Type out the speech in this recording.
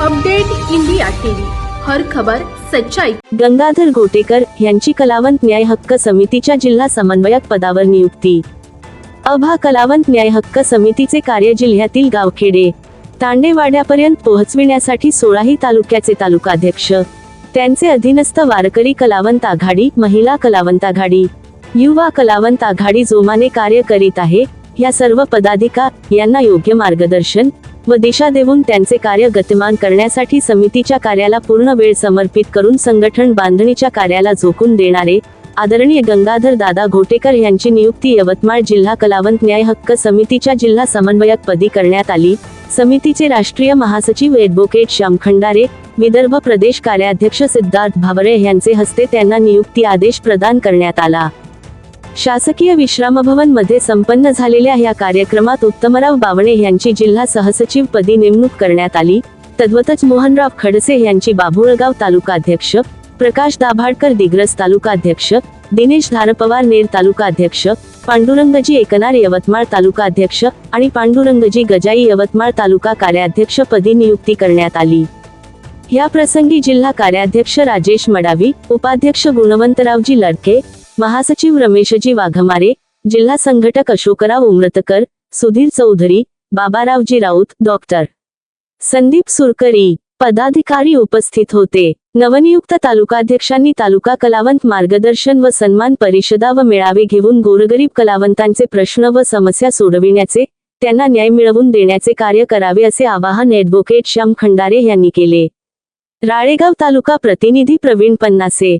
Update India TV. हर खबर सच्चाई. गंगाधर गोटेकर यांची कलावंत न्याय हक्क समितीच्या जिल्हा समन्वयक पदावर नियुक्ती. अभा कलावंत न्याय हक्क समितीचे कार्य जिल्ह्यातील गावखेडे तांडेवाड्यापर्यंत पोहोचविण्यासाठी सोळाही तालुक्याचे तालुकाध्यक्ष त्यांचे अधीनस्थ वारकरी कलावंत आघाडी महिला कलावंत आघाडी युवा कलावंत आघाडी जोमाने कार्य करीत आहे या सर्व पदाधिकार यांना योग्य मार्गदर्शन व दिशा देऊन त्यांचे कार्य गतिमान करण्यासाठी समितीच्या कार्याला पूर्ण वेळ समर्पित करून संघटन बांधणीच्या कार्याला झोकून देणारे आदरणीय गंगाधर दादा घोटेकर यांची नियुक्ती यवतमाळ जिल्हा कलावंत न्याय हक्क समितीच्या जिल्हा समन्वयक पदी करण्यात आली. समितीचे राष्ट्रीय महासचिव ॲडव्होकेट श्याम खंडारे विदर्भ प्रदेश कार्याध्यक्ष सिद्धार्थ भावरे यांचे हस्ते त्यांना नियुक्ती आदेश प्रदान करण्यात आला. शासकीय विश्रामभवनमध्ये संपन्न झालेल्या या कार्यक्रमात उत्तमराव बावणे यांची जिल्हा सहसचिव पदी नेमणूक करण्यात आली. तद्वतच मोहनराव खडसे यांची बाभुळगाव तालुकाध्यक्ष प्रकाश दाभाडकर दिग्रस तालुकाध्यक्ष दिनेश धारपवार नेर तालुकाध्यक्ष पांडुरंगजी एकनार यवतमाळ तालुकाध्यक्ष आणि पांडुरंगजी गजाई यवतमाळ तालुका कार्याध्यक्ष पदी नियुक्ती करण्यात आली. या प्रसंगी जिल्हा कार्याध्यक्ष राजेश मडावी उपाध्यक्ष गुणवंतरावजी लडके महासचिव रमेशजी वाघमारे जिल्हा संघटक अशोकराव उमरतकर सुधीर चौधरी बाबारावजी राऊत डॉक्टर. संदीप सुरकरी पदाधिकारी उपस्थित होते. नवनियुक्त तालुकाध्यक्षांनी तालुका कलावंत मार्गदर्शन व सन्मान परिषदा व मेळावे घेऊन गोरगरीब कलावंतांचे प्रश्न व समस्या सोडविण्याचे त्यांना न्याय मिळवून देण्याचे कार्य करावे असे आवाहन ॲडव्होकेट श्याम खंडारे यांनी केले. राळेगाव तालुका प्रतिनिधी प्रवीण पन्नासे.